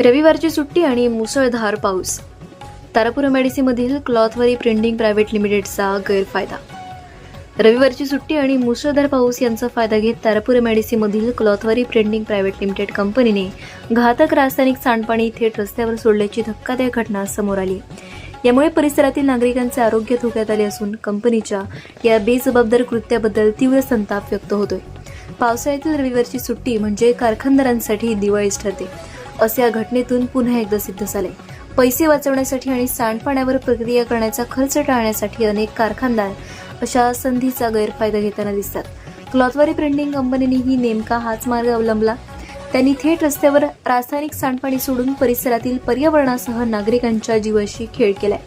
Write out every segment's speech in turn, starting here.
रविवारची सुट्टी आणि मुसळधार पाऊस. तारापूर मेडिसीमधील क्लॉथवरी प्रिंटिंग प्रायव्हेट लिमिटेडचा गैरफायदा. रविवारची सुट्टी आणि मुसळधार पाऊस यांचा फायदा घेत तारापुर मेडिसीमधील क्लॉथवरी प्रिंटिंग प्रायव्हेट लिमिटेड कंपनीने घातक रासायनिक सांडपाणी थेट रस्त्यावर सोडल्याची धक्कादायक घटना समोर आली. यामुळे परिसरातील नागरिकांचे आरोग्य धोक्यात आले असून कंपनीच्या या बेजबाबदार कृत्याबद्दल तीव्र संताप व्यक्त होतोय. पावसाळ्यातील रविवारची सुट्टी म्हणजे कारखानदारांसाठी दिवाळीच ठरते. असे या घटनेतून पुन्हा एकदा सिद्ध झाले. पैसे वाचवण्यासाठी आणि सांडपाण्यावर प्रक्रिया करण्याचा खर्च टाळण्यासाठी अनेक कारखानदार अशा संधीचा गैरफायदा घेताना दिसतात. क्लॉथवारी प्रिंटिंग कंपनीनेही नेमका हाच मार्ग अवलंबला. त्यांनी थेट रस्त्यावर रासायनिक सांडपाणी सोडून परिसरातील पर्यावरणासह नागरिकांच्या जीवाशी खेळ केलाय.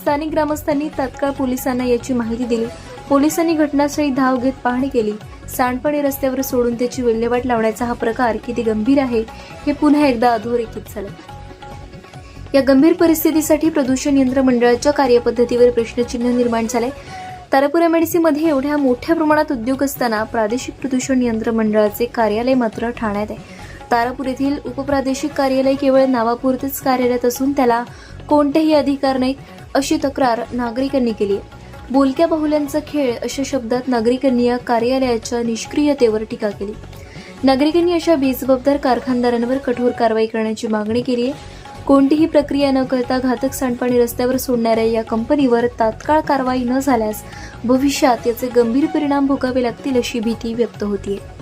स्थानिक ग्रामस्थांनी तात्काळ पोलिसांना याची माहिती दिली. पोलिसांनी घटनास्थळी धाव घेत पाहणी केली. सांडपाणी रस्त्यावर सोडून त्याची विल्हेवाट लावण्याचा हा प्रकार किती गंभीर आहे हे पुन्हा एकदा अधोरेखित झालं. या गंभीर परिस्थितीसाठी प्रदूषण नियंत्रण मंडळाच्या कार्यपद्धतीवर प्रश्नचिन्ह निर्माण झालंय. एममध्ये एवढ्या मोठ्या प्रमाणात उद्योग असताना प्रादेशिक प्रदूषण नियंत्रण मंडळाचे कार्यालय मात्र ठाण्यात आहे. तारापूर येथील उपप्रादेशिक कार्यालय केवळ नावापुरतेच कार्यरत असून त्याला कोणतेही अधिकार नाहीत अशी तक्रार नागरिकांनी केली आहे. बोलक्या बाहुल्यांचा खेळ अशा शब्दात नागरिकांनी या कार्यालयाच्या निष्क्रियतेवर टीका केली. नागरिकांनी अशा बेजबाबदार कारखानदारांवर कठोर कारवाई करण्याची मागणी केली आहे. कोणतीही प्रक्रिया न करता घातक सांडपाणी रस्त्यावर सोडणाऱ्या या कंपनीवर तात्काळ कारवाई न झाल्यास भविष्यात याचे गंभीर परिणाम भोगावे लागतील अशी भीती व्यक्त होतीये.